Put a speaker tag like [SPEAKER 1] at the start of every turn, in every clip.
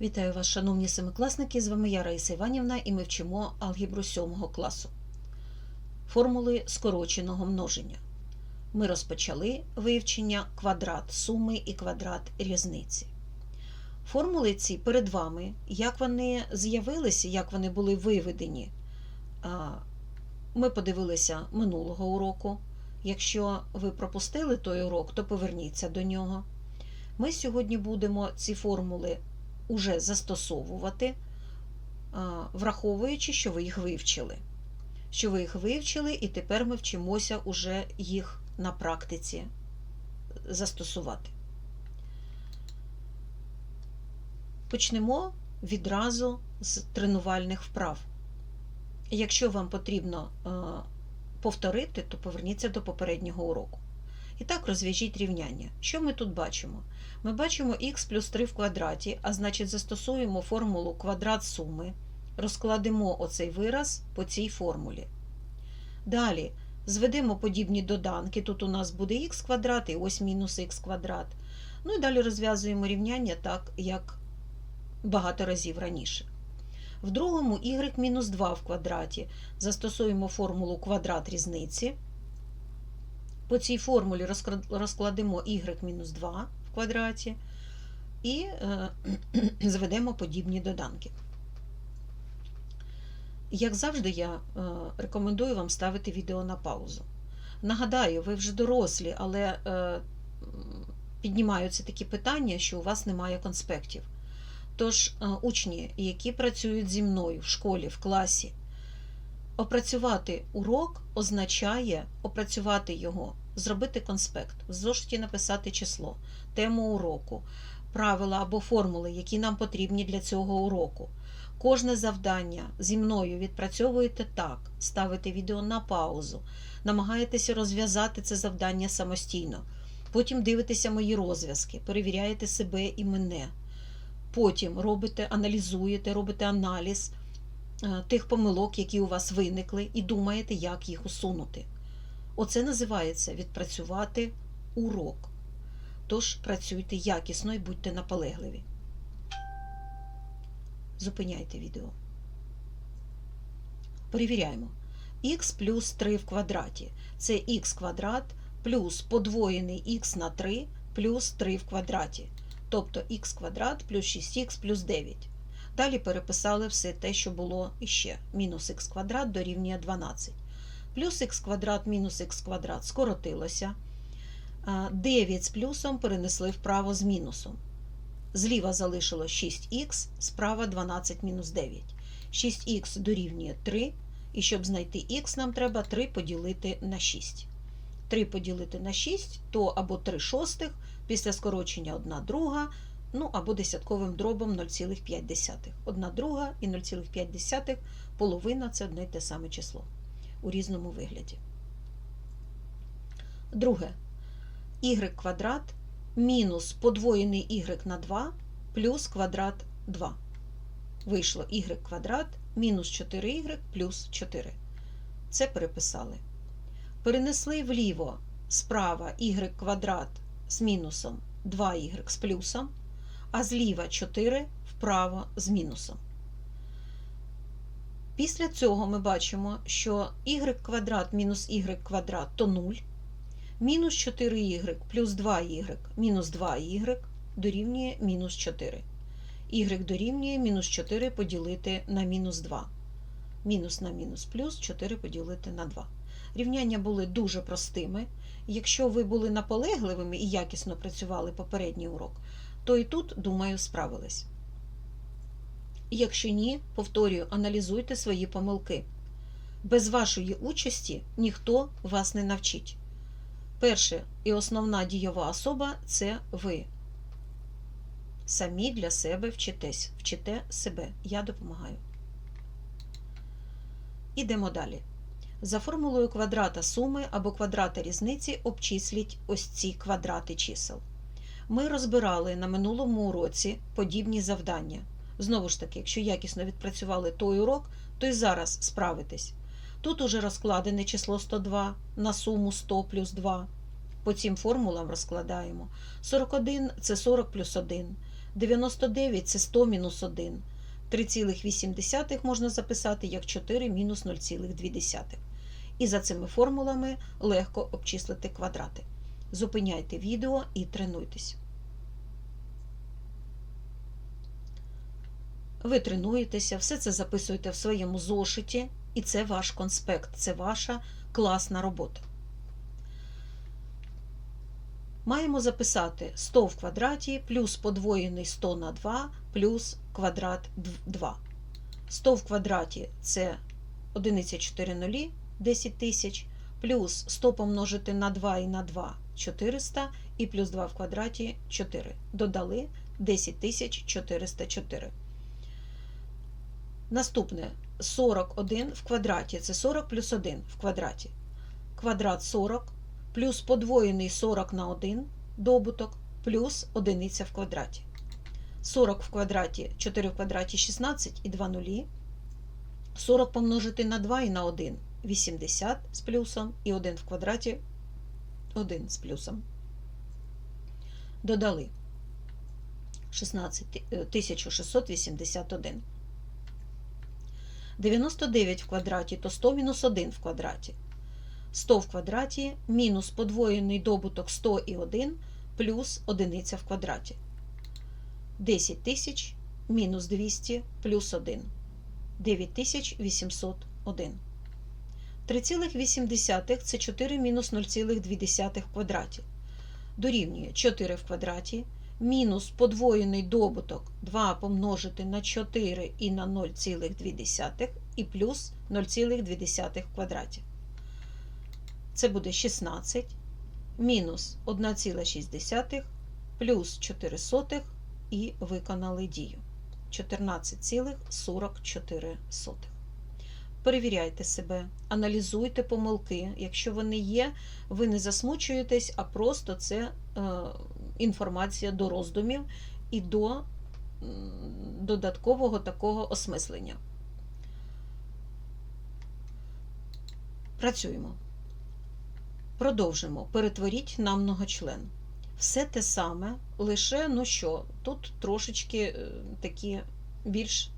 [SPEAKER 1] Вітаю вас, шановні семикласники! З вами я Раїса Іванівна і ми вчимо алгебру 7 класу. Формули скороченого множення. Ми розпочали вивчення квадрат суми і квадрат різниці. Формули ці перед вами, як вони з'явилися, як вони були виведені, ми подивилися минулого уроку. Якщо ви пропустили той урок, то поверніться до нього. Ми сьогодні будемо ці формули уже застосовувати, враховуючи, що ви їх вивчили. Що ви їх вивчили, і тепер ми вчимося уже їх на практиці застосувати. Почнемо відразу з тренувальних вправ. Якщо вам потрібно е, повторити, то поверніться до попереднього уроку. І так розв'яжіть рівняння. Що ми тут бачимо? Ми бачимо х плюс 3 в квадраті, а значить застосуємо формулу квадрат суми, розкладемо оцей вираз по цій формулі. Далі зведемо подібні доданки. Тут у нас буде х квадрат і ось мінус х квадрат. Ну і далі розв'язуємо рівняння так, як багато разів раніше. В другому y мінус 2 в квадраті. Застосуємо формулу квадрат різниці. По цій формулі розкладемо y мінус 2 в квадраті і е, зведемо подібні доданки. Як завжди, я е, рекомендую вам ставити відео на паузу. Нагадаю, ви вже дорослі, але е, піднімаються такі питання, що у вас немає конспектів. Тож, учні, які працюють зі мною в школі, в класі, опрацювати урок означає опрацювати його, зробити конспект, в зошиті написати число, тему уроку, правила або формули, які нам потрібні для цього уроку. Кожне завдання зі мною відпрацьовуєте так, ставите відео на паузу, намагаєтеся розв'язати це завдання самостійно. Потім дивитеся мої розв'язки, перевіряєте себе і мене. Потім робите, аналізуєте, робите аналіз тих помилок, які у вас виникли, і думаєте, як їх усунути. Оце називається відпрацювати урок. Тож працюйте якісно і будьте наполегливі. Зупиняйте відео. Перевіряємо. х плюс 3 в квадраті. Це х квадрат плюс подвоєний х на 3 плюс 3 в квадраті. Тобто х квадрат плюс 6х плюс 9. Далі переписали все те, що було іще. Мінус х квадрат дорівнює 12. Плюс х квадрат мінус х квадрат скоротилося. 9 з плюсом перенесли вправо з мінусом. Зліва залишилось 6х, справа 12 мінус 9. 6х дорівнює 3, і щоб знайти х, нам треба 3 поділити на 6. 3 поділити на 6, то або 3 шостих, після скорочення 1 друга, ну або десятковим дробом 0,5. 1 друга і 0,5 половина це одне й те саме число у різному вигляді. Друге. y квадрат мінус подвоєний y на 2 плюс квадрат 2. Вийшло y квадрат мінус 4y плюс 4. Це переписали. Перенесли вліво справа y квадрат з мінусом 2y з плюсом, а зліва 4 вправо з мінусом. Після цього ми бачимо, що y квадрат мінус y квадрат то 0, мінус 4y плюс 2y мінус 2y дорівнює мінус 4. y дорівнює мінус 4 поділити на мінус 2. Мінус на мінус плюс 4 поділити на 2. Рівняння були дуже простими. Якщо ви були наполегливими і якісно працювали попередній урок, то і тут, думаю, справились. Якщо ні, повторюю, аналізуйте свої помилки. Без вашої участі ніхто вас не навчить. Перше і основна дієва особа це ви. Самі для себе вчитесь, вчите себе. Я допомагаю. Ідемо далі. За формулою квадрата суми або квадрата різниці обчисліть ось ці квадрати чисел. Ми розбирали на минулому уроці подібні завдання. Знову ж таки, якщо якісно відпрацювали той урок, то й зараз справитесь. Тут уже розкладене число 102 на суму 100 плюс 2. По цим формулам розкладаємо. 41 це 40 плюс 1. 99 це 100 мінус 1. 3,8 можна записати як 4 мінус 0,2. І за цими формулами легко обчислити квадрати. Зупиняйте відео і тренуйтесь. Ви тренуєтеся, все це записуєте в своєму зошиті, і це ваш конспект, це ваша класна робота. Маємо записати 100 в квадраті плюс подвоєний 100 на 2 плюс квадрат 2. 100 в квадраті це 1 4 нулі, 10 тисяч, плюс 100 помножити на 2 і на 2 400, і плюс 2 в квадраті 4. Додали 10 404. Наступне 41 в квадраті це 40 плюс 1 в квадраті. Квадрат 40 плюс подвоєний 40 на 1 добуток плюс одиниця в квадраті. 40 в квадраті 4 в квадраті 16 і 2 нулі. 40 помножити на 2 і на 1 80 з плюсом і 1 в квадраті 1 з плюсом. Додали 16 1681. 99 в квадраті то 100 мінус 1 в квадраті. 100 в квадраті мінус подвоєний добуток 100 і 1 плюс одиниця в квадраті. 10 тисяч мінус 200 плюс 1. 9801. 3,8 це 4 мінус 0,2 в квадраті. Дорівнює 4 в квадраті мінус подвоєний добуток 2 помножити на 4 і на 0,2 і плюс 0,2 в квадраті. Це буде 16 мінус 1,6 плюс 4 сотих і виконали дію. 14,44. Перевіряйте себе, аналізуйте помилки. Якщо вони є, ви не засмучуєтесь, а просто це е, інформація до роздумів і до додаткового такого осмислення. Працюємо. Продовжимо. Перетворіть на многочлен. Все те саме, лише, ну що, тут трошечки е, такі більш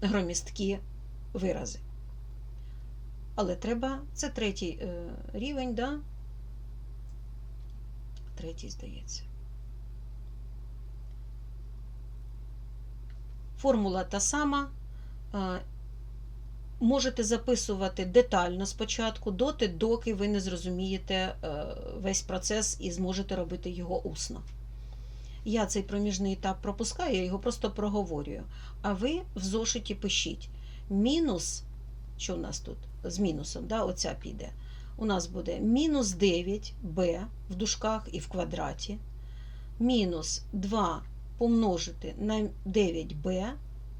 [SPEAKER 1] громісткі вирази. Але треба, це третій е, рівень, да? Третій, здається. Формула та сама. Е, Можете записувати детально спочатку, доти, доки ви не зрозумієте е, весь процес і зможете робити його усно. Я цей проміжний етап пропускаю, я його просто проговорюю. А ви в зошиті пишіть мінус, що у нас тут з мінусом, да, оця піде. У нас буде мінус 9b в дужках і в квадраті, мінус 2 помножити на 9b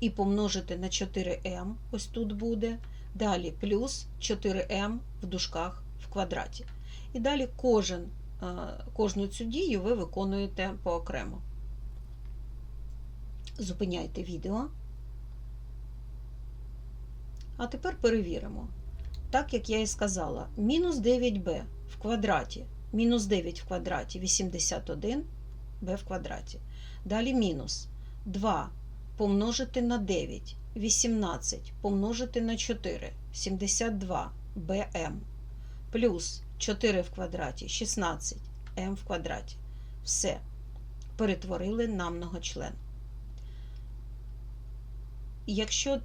[SPEAKER 1] і помножити на 4m, ось тут буде. Далі плюс 4m в дужках в квадраті. І далі кожен, кожну цю дію ви виконуєте поокремо. Зупиняйте відео. А тепер перевіримо. Так, як я і сказала, мінус 9b в квадраті, мінус 9 в квадраті 81 b в квадраті. Далі мінус 2 помножити на 9, 18 помножити на 4, 72 bm, плюс 4 в квадраті, 16 m в квадраті. Все. Перетворили на многочлен. Якщо е,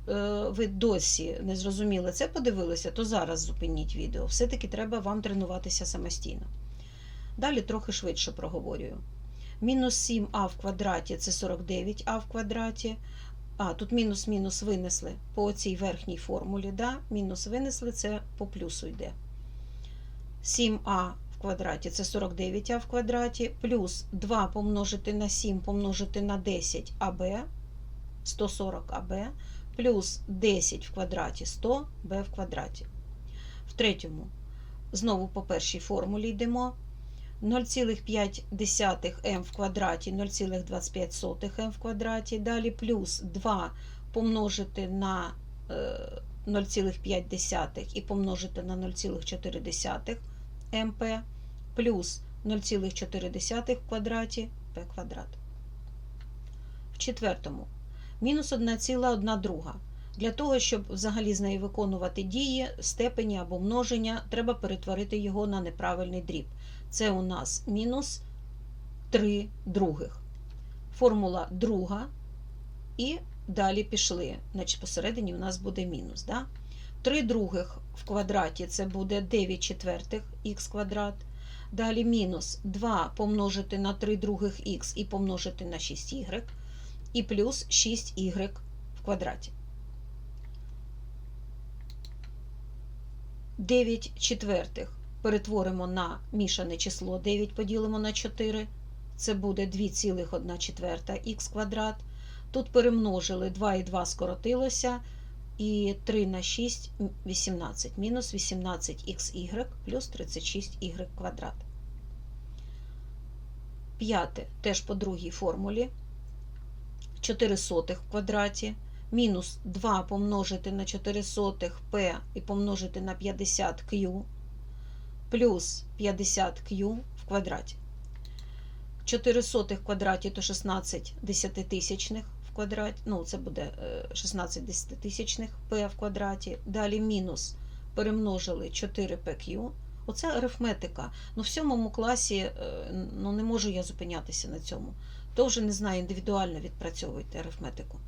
[SPEAKER 1] ви досі не зрозуміли це, подивилися, то зараз зупиніть відео. Все-таки треба вам тренуватися самостійно. Далі трохи швидше проговорюю. Мінус 7а в квадраті це 49а в квадраті. А, тут мінус-мінус винесли по цій верхній формулі. да? Мінус винесли, це по плюсу йде. 7а в квадраті це 49а в квадраті, плюс 2 помножити на 7 помножити на 10 АБ, 140 АБ, плюс 10 в квадраті 100 Б в квадраті. В третьому, знову по першій формулі йдемо. 0,5 м в квадраті 0,25 м в квадраті. Далі плюс 2 помножити на 0,5 і помножити на 0,4 МП плюс 0,4 в квадраті П квадрат. в четвертому. Мінус 1,1 друга. Для того, щоб взагалі з нею виконувати дії, степені або множення, треба перетворити його на неправильний дріб. Це у нас мінус 3 других. Формула друга. І далі пішли. Значить, посередині у нас буде мінус. Да? 3 других в квадраті це буде 9 четвертих х квадрат. Далі мінус 2 помножити на 3 других х і помножити на 6y, і плюс 6y в квадраті. 9 четвертих перетворимо на мішане число 9 поділимо на 4. Це буде 2,1 четверта х квадрат. Тут перемножили 2 і 2 скоротилося. І 3 на 6 18. Мінус 18х плюс 36y квадрат. П'яте теж по другій формулі. 4 сотих в квадраті. Мінус 2 помножити на 4 сотих p і помножити на 50q плюс 50q в квадраті. 4 сотих в квадраті то 16 десятитисячних в квадраті, ну це буде 16 десятитисячних p в квадраті. Далі мінус перемножили 4pq. Оце арифметика. Ну, в сьомому класі ну, не можу я зупинятися на цьому. То вже не знаю, індивідуально відпрацьовуйте арифметику.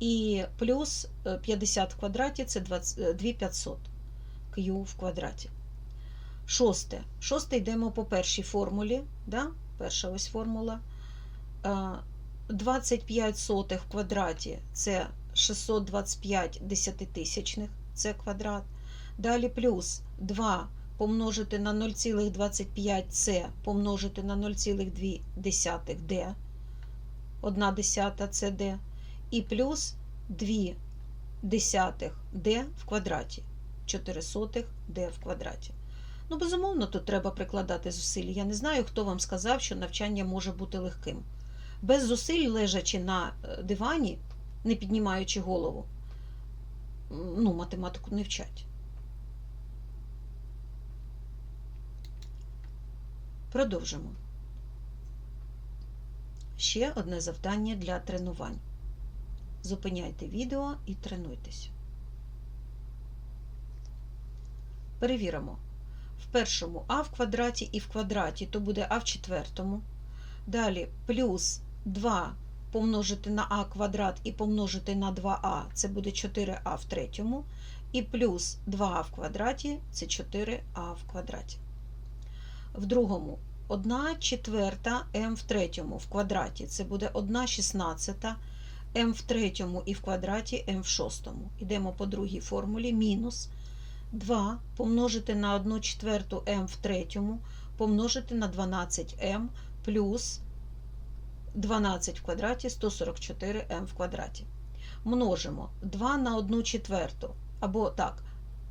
[SPEAKER 1] І плюс 50 в квадраті це 2500 q в квадраті. Шосте. Шосте йдемо по першій формулі. Да? Перша ось формула. 25 сотих в квадраті це 625 десятитисячних, це квадрат. Далі плюс 2 помножити на 0,25 помножити на 0,2 d, 1 десята d, і плюс 2 десятих d в квадраті, 4 сотих d в квадраті. Ну, безумовно, тут треба прикладати зусилля. Я не знаю, хто вам сказав, що навчання може бути легким. Без зусиль, лежачи на дивані, не піднімаючи голову, ну, математику не вчать. Продовжимо. Ще одне завдання для тренувань. Зупиняйте відео і тренуйтесь. Перевіримо. В першому а в квадраті і в квадраті, то буде а в четвертому. Далі плюс 2 помножити на а квадрат і помножити на 2а, це буде 4а в третьому. І плюс 2а в квадраті це 4а в квадраті. В другому 1 четверта m в третьому в квадраті. Це буде 1 шістнадцята m в третьому і в квадраті m в шостому. Йдемо по другій формулі. Мінус 2 помножити на 1 четверту m в третьому, помножити на 12m плюс 12 в квадраті 144m в квадраті. Множимо 2 на 1 четверту. Або так,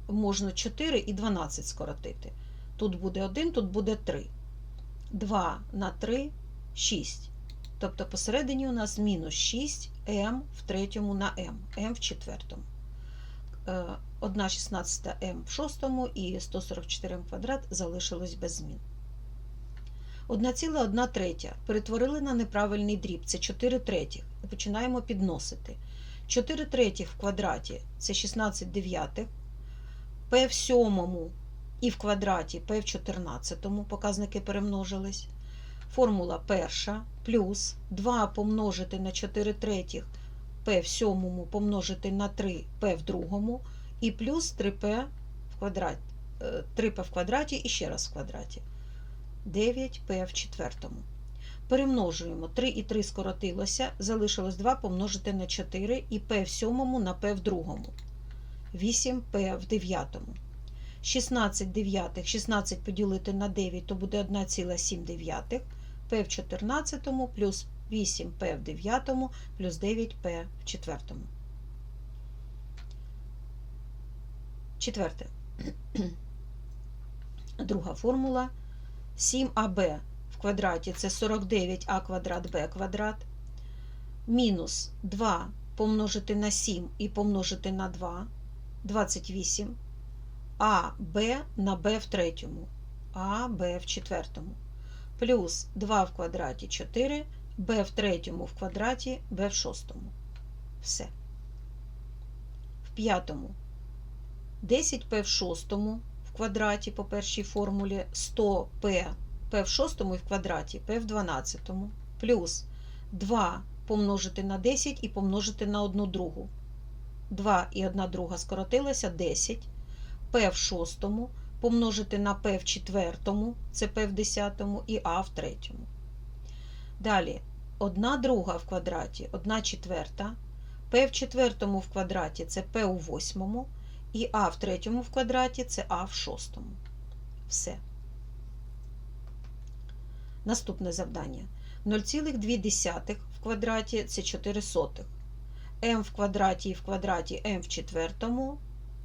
[SPEAKER 1] можна 4 і 12 скоротити. Тут буде 1, тут буде 3. 2 на 3 6. Тобто посередині у нас мінус 6 м в третьому на м, м в четвертому. 1 16 м в шостому і 144 м квадрат залишилось без змін. 1,1 третя перетворили на неправильний дріб, це 4 третіх. Починаємо підносити. 4 третіх в квадраті це 16 дев'ятих, p в сьомому і в квадраті p в 14, показники перемножились. Формула перша плюс 2 помножити на 4 третіх p в сьомому помножити на 3 p в другому, і плюс 3p в квадраті, 3p в квадраті і ще раз в квадраті. 9p в четвертому. Перемножуємо 3 і 3 скоротилося, залишилось 2 помножити на 4 і p в сьомому на p в другому. 8p в дев'ятому. 16 дев'ятих, 16 поділити на 9, то буде 1,7 p в 14 плюс 8p в 9 плюс 9p в 4. Четверте. Друга формула. 7аб в квадраті це 49а квадрат b квадрат. Мінус 2 помножити на 7 і помножити на 2 28 а Б на Б в третьому, А Б в четвертому. Плюс 2 в квадраті 4, b в третьому в квадраті, b в шостому. Все. В п'ятому 10p в шостому в квадраті по першій формулі 100p p в шостому і в квадраті p в дванадцятому плюс 2 помножити на 10 і помножити на 1 другу. 2 і 1 друга скоротилося 10. P в шостому помножити на p в четвертому, це p в десятому, і а в третьому. Далі 1 друга в квадраті, 1 четверта, p в четвертому в квадраті це p у восьмому, і а в третьому в квадраті це а в шостому. Все. Наступне завдання. 0,2 в квадраті це 4 сотих. m в квадраті і в квадраті m в четвертому,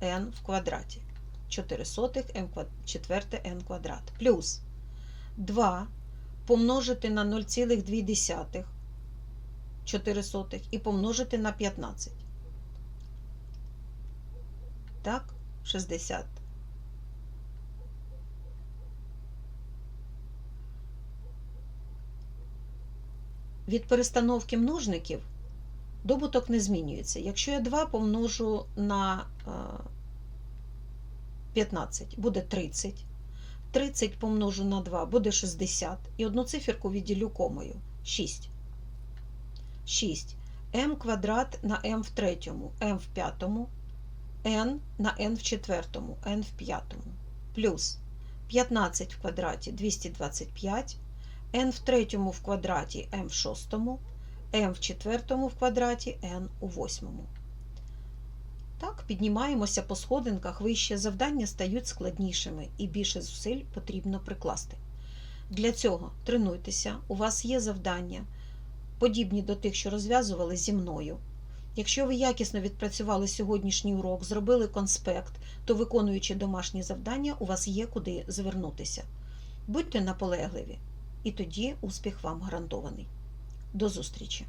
[SPEAKER 1] n в квадраті. 4 сотих, четверте n квадрат. Плюс 2 помножити на 0,2 4 сотих і помножити на 15. Так, 60. Від перестановки множників добуток не змінюється. Якщо я 2 помножу на е, 15, буде 30. 30 помножу на 2 буде 60. І одну циферку відділю комою 6. 6. m квадрат на m в третьому, m в п'ятому, n на n в четвертому, n в п'ятому. Плюс 15 в квадраті 225, n в третьому в квадраті m в шостому, m в четвертому в квадраті n у восьмому. Так, піднімаємося по сходинках вище, завдання стають складнішими і більше зусиль потрібно прикласти. Для цього тренуйтеся, у вас є завдання, подібні до тих, що розв'язували зі мною. Якщо ви якісно відпрацювали сьогоднішній урок, зробили конспект, то виконуючи домашні завдання, у вас є куди звернутися. Будьте наполегливі, і тоді успіх вам гарантований. До зустрічі!